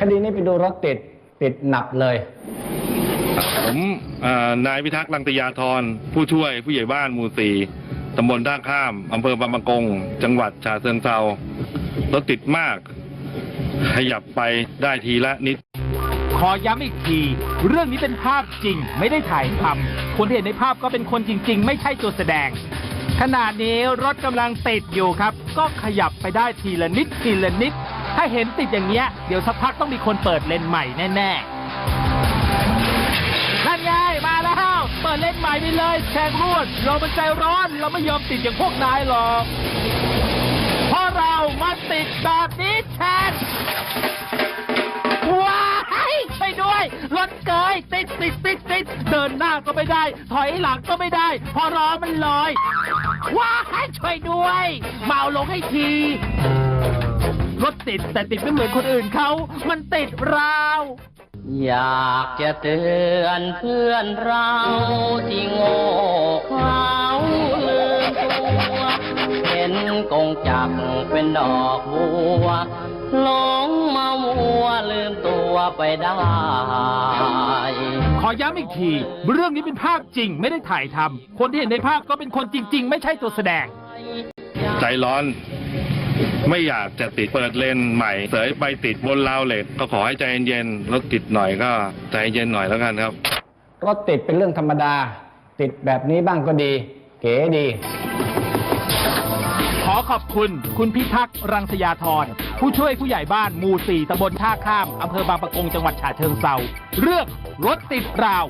คดีนี้ไปดูรถติดติดหนักเลย ผมเอ่อนายพิทักษ์ลังตยาธรผู้ช่วยผู้ใหญ่บ้านหมู่สี่ตำบลท่าข้ามอำเภอบางปะกง จังหวัดฉะเชิงเทรารถติดมาก ขยับไปได้ทีละนิด ขอย้ำอีกที เรื่องนี้เป็นภาพจริง ไม่ได้ถ่ายทำคนที่เห็นในภาพก็เป็นคนจริง ๆ ไม่ใช่ตัวแสดง ขณะนี้รถกำลังติดอยู่ครับ ก็ขยับไปได้ทีละนิดทีละนิด ถ้าเห็นติดอย่างเงี้ย เดี๋ยวสักพักต้องมีคนเปิดเลนใหม่แน่ๆนั่นไงมาแล้ว เปิดเลนใหม่ไปเลยแชงรวดเรามันใจร้อน เราไม่ยอมติดอย่างพวกนายหรอก เพราะเรามาติดแบบนี้แทนว้ายช่วยด้วย รถเกยติดติดติดติดเดินหน้าก็ไม่ได้ ถอยหลังก็ไม่ได้ พอล้อมันลอยว้ายช่วยด้วย เมาลงให้ที รถติดแต่ติดไม่เหมือนคนอื่นเขา มันติดราวอยากจะเตือนเพื่อนเราที่โง่เขลาลืมตัวเห็นกงจักรเป็นดอกบัวหลงมามัวลืมตัวไปได้ ขอย้ำอีกที เรื่องนี้เป็นภาพจริงไม่ได้ถ่ายทำคนที่เห็นในภาพก็เป็นคนจริง ๆ ไม่ใช่ตัวแสดง ใจร้อน ไม่อยากจะติดเปิดเลนใหม่เสยไปติดบนราวเหล็ก ก็ขอให้ใจเย็นๆรถติดหน่อยก็ใจเย็นหน่อยแล้วกันครับ รถติดเป็นเรื่องธรรมดา ติดแบบนี้บ้างก็ดี เก๋ดี ขอขอบคุณ คุณพิทักษ์รังสยาธรผู้ช่วยผู้ใหญ่บ้านหมู่สี่ตำบลท่าข้ามอำเภอบางปะกงจังหวัดฉะเชิงเซาเรื่องรถติดราว